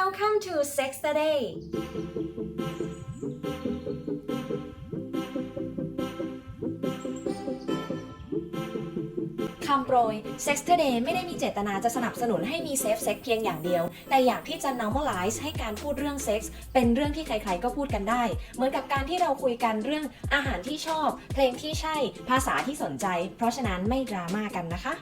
Welcome to Sex Today คำโปรย Sex Today ไม่ได้มีเจตนาจะสนับสนุนให้มีเซฟเซ็กเพียงอย่างเดียว แต่อยากที่จะ normalize ให้การพูดเรื่องเซ็กส์เป็นเรื่องที่ใครๆก็พูดกันได้ เหมือนกับการที่เราคุยกันเรื่องอาหารที่ชอบ เพลงที่ใช่ ภาษาที่สนใจ เพราะฉะนั้นไม่ดราม่ากันนะคะ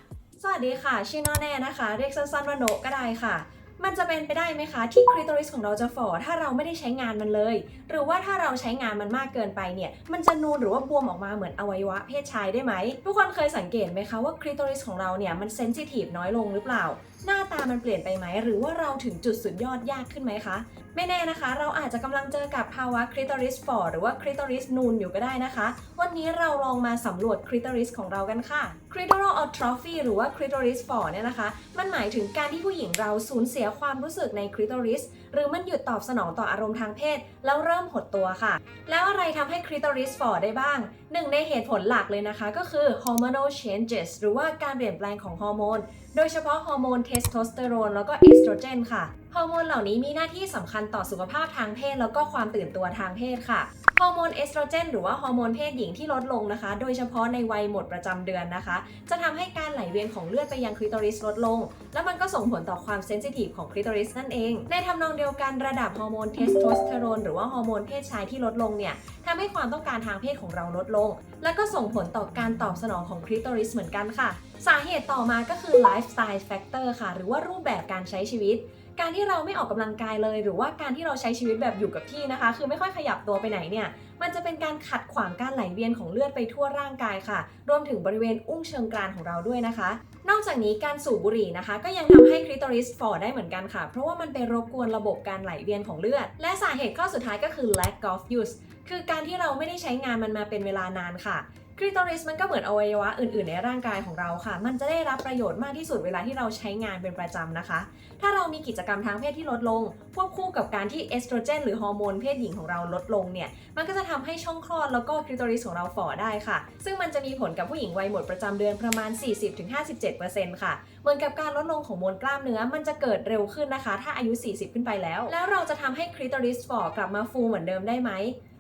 สวัสดีค่ะชื่อน้อแน่นะคะ เรียกสั้นๆว่าโนก็ได้ค่ะ มันจะเป็นไปได้ไหมคะที่คริโตริสของเราจะฝ่อถ้าเราไม่ได้ใช้งานมันเลย หรือว่าถ้าเราใช้งานมันมากเกินไปเนี่ย มันจะนูนหรือว่าบวมออกมาเหมือนอวัยวะเพศชายได้ไหมทุกคนเคยสังเกตไหมคะว่าคริโตริสของเราเนี่ยมันเซนซิทีฟน้อยลงหรือเปล่า หน้าตามันเปลี่ยนไปไหม หรือว่าเราถึงจุดสุดยอดยากขึ้นไหมคะ ไม่แน่นะคะ เราอาจจะกำลังเจอกับภาวะคลิโตริสฝ่อหรือว่าคลิโตริสนูนอยู่ก็ได้นะคะ วันนี้เราลองมาสำรวจคลิโตริสของเรากันค่ะ clitoral atrophy หรือว่า clitoris ฝ่อเนี่ยนะคะ มันหมายถึงการที่ผู้หญิงเราสูญเสียความรู้สึกใน clitoris หรือมันหยุดตอบสนองต่ออารมณ์ทางเพศ แล้วเริ่มหดตัวค่ะ แล้วอะไรทำให้ clitoris ฝ่อได้บ้างหนึ่งในเหตุผลหลักเลยนะคะ ก็คือ hormonal changes หรือว่าการเปลี่ยนแปลงของฮอร์โมนโดยเฉพาะฮอร์โมนเทสโทสเตอโรนแล้วก็เอสโตรเจนค่ะฮอร์โมนเหล่านี้มีหน้าที่สำคัญต่อสุขภาพทางเพศ แล้วก็ความตื่นตัวทางเพศค่ะฮอร์โมนเอสโตรเจนหรือว่าฮอร์โมนเพศหญิงที่ลดลงนะคะ โดยเฉพาะในวัยหมดประจำเดือนนะคะ จะทำให้การไหลเวียนของเลือดไปยังคลิโตริสลดลง แล้วมันก็ส่งผลต่อความเซนซิทีฟของคลิโตริสนั่นเอง ในทำนองเดียวกันระดับฮอร์โมนเทสโทสเตอโรนหรือว่าฮอร์โมนเพศชายที่ลดลงเนี่ยทำให้ความต้องการทางเพศของเราลดลง และก็ส่งผลต่อการตอบสนองของคลิโตริสเหมือนกันค่ะ สาเหตุต่อมาก็คือไลฟ์สไตล์แฟกเตอร์ค่ะ หรือว่ารูปแบบการใช้ชีวิต การที่เราไม่ออกกำลังกายเลย หรือว่าการที่เราใช้ชีวิตแบบอยู่กับที่นะคะ คือไม่ค่อยขยับตัวไปไหนเนี่ยมันจะเป็นการขัดขวางการไหลเวียนของเลือดไปทั่วร่างกายค่ะ รวมถึงบริเวณอุ้งเชิงกรานของเราด้วยนะคะ นอกจากนี้การสูบบุหรี่นะคะ ก็ยังทำให้คลิโตริสฝ่อได้เหมือนกันค่ะ เพราะว่ามันไปรบกวนระบบการไหลเวียนของเลือด และสาเหตุข้อสุดท้ายก็คือ lack of use คือการที่เราไม่ได้ใช้งานมันมาเป็นเวลานานค่ะ คลิโตริสมันก็เหมือนอวัยวะอื่นๆ ในร่างกายของเราค่ะ มันจะได้รับประโยชน์มากที่สุดเวลาที่เราใช้งานเป็นประจำนะคะ ถ้าเรามีกิจกรรมทางเพศที่ลดลง ควบคู่กับการที่เอสโตรเจนหรือฮอร์โมนเพศหญิงของเราลดลงเนี่ย มันก็จะทำให้ช่องคลอดแล้วก็คลิโตริสของเราฝ่อได้ค่ะ ซึ่งมันจะมีผลกับผู้หญิงวัยหมดประจำเดือนประมาณ 40-57%ค่ะ เหมือนกับการลดลงของมวลกล้ามเนื้อ มันจะเกิดเร็วขึ้นนะคะ ถ้าอายุ 40 ขึ้นไปแล้ว แล้วเราจะทำให้คลิโตริสฝ่อกลับมาฟูเหมือนเดิมได้ไหม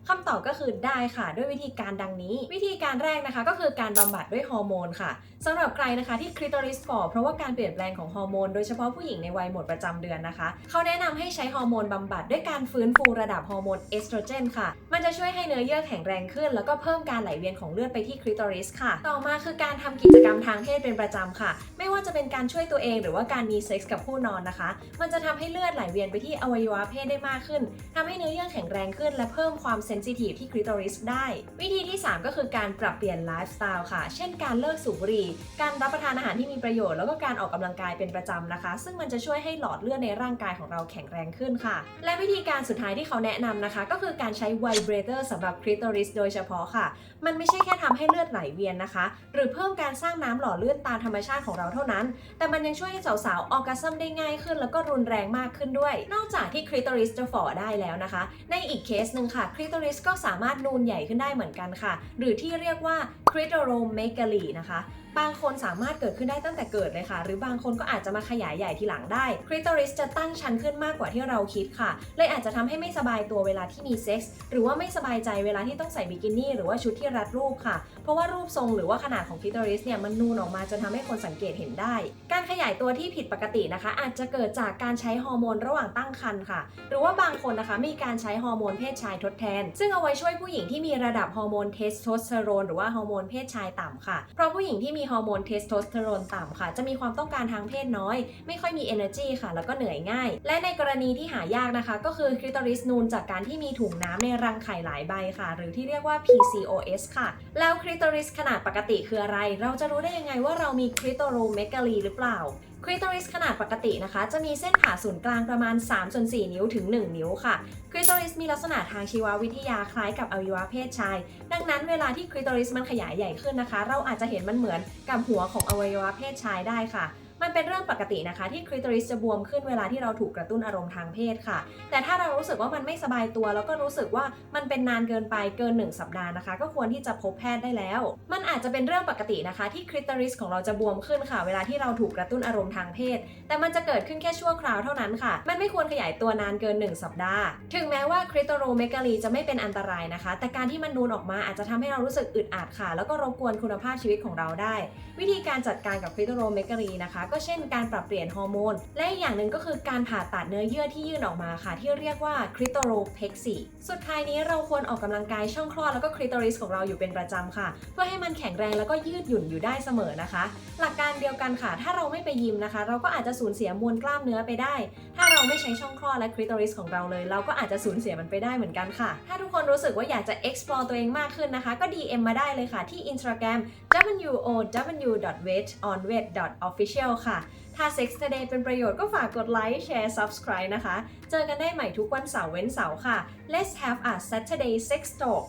คำตอบก็คือได้ค่ะ ด้วยวิธีการดังนี้ วิธีการแรกนะคะก็คือการบำบัดด้วยฮอร์โมนค่ะสำหรับใครนะคะที่คลิตอริสฝ่อเพราะว่าการเปลี่ยนแปลงของฮอร์โมนโดยเฉพาะผู้หญิงในวัยหมดประจำเดือนนะคะ เขาแนะนำให้ใช้ฮอร์โมนบำบัดด้วยการฟื้นฟูระดับฮอร์โมนเอสโตรเจนค่ะ มันจะช่วยให้เนื้อเยื่อแข็งแรงขึ้น แล้วก็เพิ่มการไหลเวียนของเลือดไปที่คลิโตริสค่ะ ต่อมาคือการทำกิจกรรมทางเพศเป็นประจำค่ะ ไม่ว่าจะเป็นการช่วยตัวเองหรือว่าการมีเซ็กส์กับผู้นอนนะคะ มันจะทำให้เลือดไหลเวียนไปที่อวัยวะเพศได้มากขึ้นทำให้เนื้อเยื่อแข็งแรงขึ้น และเพิ่มความเซนซิทีฟที่คลิโตริสได้ วิธีที่ 3 ก็คือการปรับเปลี่ยนไลฟ์สไตล์ค่ะ เช่น การเลิกสูบบุหรี่ การรับประทานอาหารที่มีประโยชน์แล้วก็การออกกำลังกายเป็นประจำนะคะ ซึ่งมันจะช่วยให้หลอดเลือดในร่างกายของเราแข็งแรงขึ้นค่ะ และวิธีการสุดท้ายที่เขาแนะนำนะคะ ก็คือการใช้ไวเบรเตอร์สำหรับคลิโตริสโดยเฉพาะค่ะ มันไม่ใช่แค่ทำให้เลือดไหลเวียนนะคะ หรือเพิ่มการสร้างน้ำหล่อเลื่อนตามธรรมชาติของเราเท่านั้น แต่มันยังช่วยให้สาวๆออกกาซัมได้ง่ายขึ้น แล้วก็รุนแรงมากขึ้นด้วย นอกจากที่คลิโตริสจะฝ่อได้แล้วนะคะ ในอีกเคสหนึ่งค่ะคลิโตริสก็สามารถนูนใหญ่ขึ้นได้เหมือนกันค่ะ หรือที่เรียกว่า clitoromegaly นะคะ บางคนสามารถเกิดขึ้นได้ตั้งแต่เกิดเลยค่ะ หรือบางคนก็อาจจะมาขยายใหญ่ทีหลังได้คลิโตริสจะตั้งชันขึ้นมากกว่าที่เราคิดค่ะ เลยอาจจะทำให้ไม่สบายตัวเวลาที่มีเซ็กส์หรือว่าไม่สบายใจเวลาที่ต้องใส่บิกินี่หรือว่าชุดที่รัดรูปค่ะ เพราะว่ารูปทรงหรือว่าขนาดของคลิโตริสเนี่ยมันนูนออกมาจนทำให้คนสังเกตเห็นได้ การขยายตัวที่ผิดปกตินะคะ อาจจะเกิดจากการใช้ฮอร์โมนระหว่างตั้งครรภ์ค่ะ หรือว่าบางคนนะคะมีการใช้ฮอร์โมนเพศชายทดแทน ซึ่งเอาไว้ช่วยผู้หญิงที่มีระดับฮอร์โมนเทสโทสเตอโรนหรือว่าฮอร์โมนเพศชายต่ำค่ะเพราะผู้หญิงที่มีฮอร์โมนเทสโทสเตอโรนต่ำค่ะ จะมีความต้องการทางเพศน้อย ไม่ค่อยมี energy ค่ะ แล้วก็เหนื่อยง่าย และในกรณีที่หายากนะคะ ก็คือคริตอริสนูนจากการที่มีถุงน้ำในรังไข่หลายใบค่ะ หรือที่เรียกว่า PCOS ค่ะ แล้วคริตอริสขนาดปกติคืออะไร เราจะรู้ได้ยังไงว่าเรามีคริโตโรเมกาลีหรือเปล่า คริสตริสขนาดปกตินะคะ จะมีเส้นผ่าศูนย์กลางประมาณ3ส่วน4นิ้วถึง 1 นิ้วค่ะ คริสตริสมีลักษณะทางชีววิทยาคล้ายกับอวัยวะเพศชาย ดังนั้นเวลาที่คริสตริสมันขยายใหญ่ขึ้นนะคะ เราอาจจะเห็นมันเหมือนกับหัวของอวัยวะเพศชายได้ค่ะ มันเป็นเรื่องปกตินะคะ ที่คลิตอริสจะบวมขึ้นเวลาที่เราถูกกระตุ้นอารมณ์ทางเพศค่ะ แต่ถ้าเรารู้สึกว่ามันไม่สบายตัว แล้วก็รู้สึกว่ามันเป็นนานเกินไปเกิน 1 สัปดาห์นะคะ ก็ควรที่จะพบแพทย์ได้แล้ว มันอาจจะเป็นเรื่องปกตินะคะ ที่คลิตอริสของเราจะบวมขึ้นค่ะ เวลาที่เราถูกกระตุ้นอารมณ์ทางเพศ แต่มันจะเกิดขึ้นแค่ชั่วคราวเท่านั้นค่ะ มันไม่ควรขยายตัวนานเกิน 1 สัปดาห์ ถึงแม้ว่าคริตโรเมกาลีจะไม่เป็นอันตรายนะคะ แต่การที่มันนูนออกมาอาจจะทำให้เรารู้สึกอึดอัดค่ะ แล้วก็รบกวนคุณภาพชีวิตของเราได้ วิธีการจัดการกับคริตโรเมกาลีนะคะก็็เช่นการปรับเปลี่ยนฮอร์โมน และอีกอย่างหนึ่งก็คือการผ่าตัดเนื้อเยื่อที่ยื่นออกมาค่ะ ที่เรียกว่าคริโตโรเพกซีสุดท้ายนี้เราควรออกกำลังกายช่องคลอดแล้วก็คริโตริสของเราอยู่เป็นประจำค่ะ เพื่อให้มันแข็งแรงแล้วก็ยืดหยุ่นอยู่ได้เสมอนะคะ หลักการเดียวกันค่ะ ถ้าเราไม่ไปยิมนะคะ เราก็อาจจะสูญเสียมวลกล้ามเนื้อไปได้ ถ้าเราไม่ใช้ช่องคลอดและคริโตริสของเราเลย เราก็อาจจะสูญเสียมันไปได้เหมือนกันค่ะ ถ้าทุกคนรู้สึกว่าอยากจะ explore ตัวเองมากขึ้นนะคะ ก็ DM มาได้เลยค่ะที่ Instagram wow.onweight.official ค่ะ ถ้า Sex Today เป็นประโยชน์ก็ฝากกดไลค์แชร์ Subscribe นะคะ เจอกันได้ใหม่ทุกวันเสาร์เว้นเสาร์ค่ะ Let's have a Saturday Sex Talk